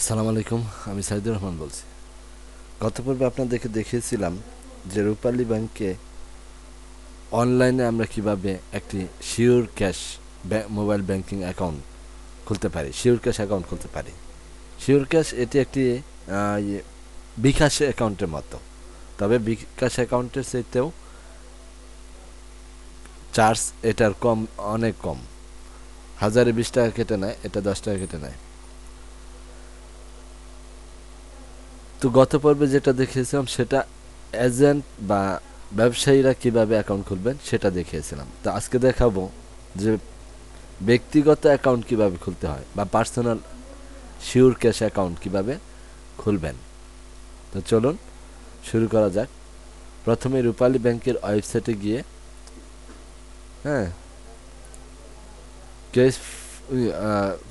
আসসালামু আলাইকুম আমি সাইদুর রহমান বলছি। গত পর্বে আপনাদেরকে দেখিয়েছিলাম যে রূপালী ব্যাংকে অনলাইনে আমরা কীভাবে একটি sure cash mobile banking account খুলতে পারি শিওর ক্যাশ অ্যাকাউন্ট খুলতে পারি। শিওর ক্যাশ এটি একটি ইয়ে, বিকাশ অ্যাকাউন্টের মতো। তবে বিকাশ অ্যাকাউন্টের চাইতেও চার্জ এটার কম অনেক কম। হাজারে বিশ টাকা কেটে নেয় এটা দশ টাকা কেটে নেয়। তো গত পর্বে যেটা দেখিয়েছিলাম, সেটা এজেন্ট বা ব্যবসায়ীরা কীভাবে অ্যাকাউন্ট খুলবেন সেটা দেখিয়েছিলাম। তো আজকে দেখাবো যে ব্যক্তিগত অ্যাকাউন্ট কীভাবে খুলতে হয় বা পার্সোনাল শিওর ক্যাশ অ্যাকাউন্ট কীভাবে খুলবেন। তো চলুন, শুরু করা যাক। প্রথমে রূপালী ব্যাংকের ওয়েবসাইটে গিয়ে হ্যাঁ কেস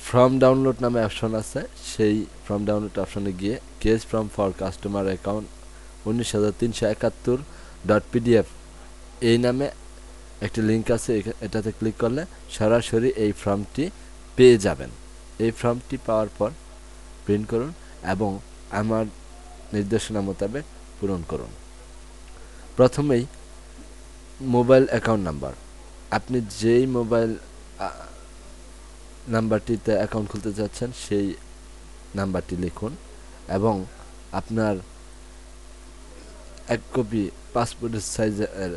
ফর্ম ডাউনলোড নামে অপশন আছে। সেই ফর্ম ডাউনলোড অপশনে গিয়ে case form for customer account উনিশ হাজার তিনশো একাত্তর ডট পিডিএফ এই নামে একটি লিঙ্ক আছে এটাতে ক্লিক করলে সরাসরি এই ফর্মটি পেয়ে যাবেন। এই ফর্মটি পাওয়ার পর প্রিন্ট করুন এবং আমার নির্দেশনা মোতাবেক পূরণ করুন। প্রথমেই মোবাইল অ্যাকাউন্ট নাম্বার আপনি যেই মোবাইল নাম্বারটিতে অ্যাকাউন্ট খুলতে চাচ্ছেন সেই নাম্বারটি লিখুন এবং আপনার এক কপি পাসপোর্টের সাইজের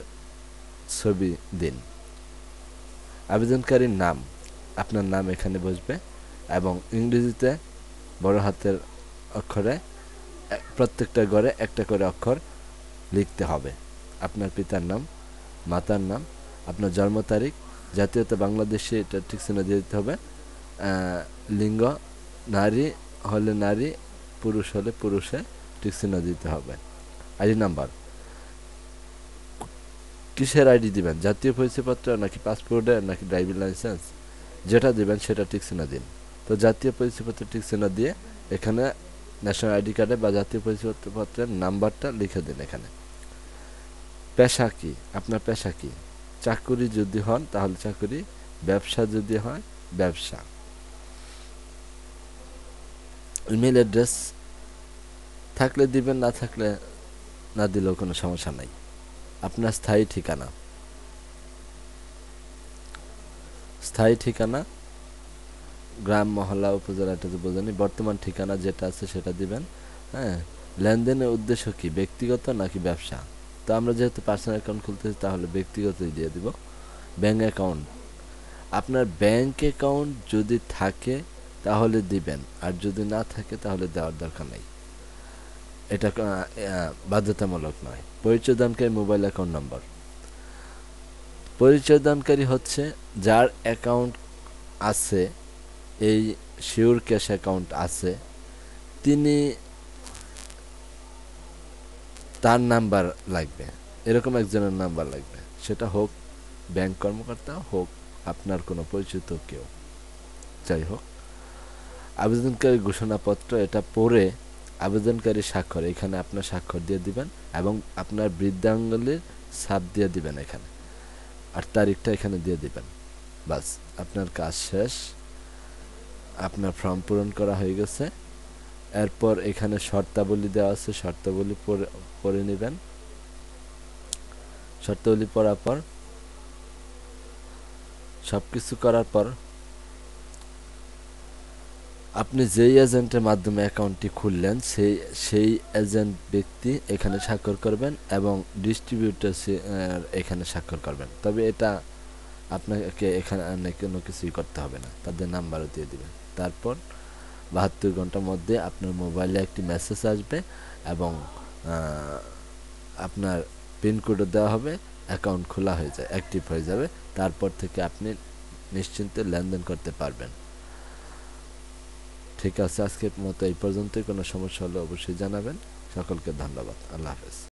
ছবি দিন। আবেদনকারীর নাম, আপনার নাম এখানে বসবে এবং ইংরেজিতে বড় হাতের অক্ষরে প্রত্যেকটা ঘরে একটা করে অক্ষর লিখতে হবে। আপনার পিতার নাম, মাতার নাম, আপনার জন্ম তারিখ, জাতীয়তা বাংলাদেশে এটা ঠিক চিহ্ন দিয়ে দিতে হবে। লিঙ্গ, নারী হলে নারী, পুরুষ হলে পুরুষে, ঠিক চিহ্ন দিতে হবে। ID number. কিসের আইডি দিবেন? জাতীয় পরিচয়পত্র নাকি পাসপোর্টের নাকি ড্রাইভিং লাইসেন্স? যেটা দিবেন সেটা ঠিক চিহ্ন দিন। তো জাতীয় পরিচয়পত্র ঠিক চিহ্ন দিয়ে এখানে ন্যাশনাল আইডি কার্ডে বা জাতীয় পরিচয়পত্রের নাম্বারটা লিখে দিন এখানে। পেশা কি? আপনার পেশা কি? চাকুরি যদি হন, তাহলে চাকুরি, ব্যবসা যদি হয়, ব্যবসা। ইমেল অ্যাড্রেস থাকলে দিবেন, না থাকলে না দিলেও কোনো সমস্যা নাই। আপনার স্থায়ী ঠিকানা। স্থায়ী ঠিকানা, গ্রাম, মহল্লা, উপজেলা, এটা বোঝেনি। বর্তমান ঠিকানা যেটা আছে সেটা দিবেন হ্যাঁ? লেনদেনের উদ্দেশ্য কি? ব্যক্তিগত নাকি ব্যবসা? তো আমরা যেহেতু পার্সোনাল অ্যাকাউন্ট খুলতেছি, তাহলে ব্যক্তিগতই দিয়ে দিব। ব্যাঙ্ক অ্যাকাউন্ট আপনার ব্যাঙ্ক অ্যাকাউন্ট যদি থাকে তাহলে দিবেন। আর যদি না থাকে, তাহলে দেওয়ার দরকার নেই। এটা বাধ্যতামূলক নয়। পরিচয়দানকারী মোবাইল অ্যাকাউন্ট নম্বর। পরিচয়দানকারী হচ্ছে যার অ্যাকাউন্ট আছে, এই শিওর ক্যাশ অ্যাকাউন্ট আছে, তিনি তার নাম্বার লাগবে। এরকম একজনের নাম্বার লাগবে। সেটা হোক ব্যাংক কর্মকর্তা, হোক আপনার কোনো পরিচিত কেউ। যাই হোক। আবেদনকারী ঘোষণাপত্র এটা পড়ে আবেদনকারী স্বাক্ষর, এখানে আপনার স্বাক্ষর দিয়ে দিবেন এবং আপনার বৃদ্ধাঙ্গুলির ছাপ দিয়ে দিবেন এখানে। আর তারিখটা এখানে দিয়ে দিবেন। বাস, আপনার কাজ শেষ, আপনার ফর্ম পূরণ করা হয়ে গেছে। এরপর এখানে শর্তাবলী দেওয়া আছে, শর্তাবলী পড়ে পড়ে নেবেন। শর্তাবলী পড়ার পর সব কিছু করার পর আপনি যেই এজেন্টের মাধ্যমে অ্যাকাউন্টটি খুললেন, সেই সেই এজেন্ট ব্যক্তি এখানে স্বাক্ষর করবেন এবং ডিস্ট্রিবিউটার এখানে স্বাক্ষর করবেন। তবে এটা আপনাকে এখানে কোনো কিছুই করতে হবে না। তাদের নাম্বারও দিয়ে দেবেন। তারপর বাহাত্তর ঘণ্টার মধ্যে আপনার মোবাইলে একটি মেসেজ আসবে এবং আপনার পিনকোডও দেওয়া হবে অ্যাকাউন্ট খোলা হয়ে যায় অ্যাক্টিভ হয়ে যাবে। তারপর থেকে আপনি নিশ্চিন্তে লেনদেন করতে পারবেন। ঠিক আছে, আজকের মতো এই পর্যন্তই। কোনো সমস্যা হলে অবশ্যই জানাবেন। সকলকে ধন্যবাদ। আল্লাহ হাফেজ।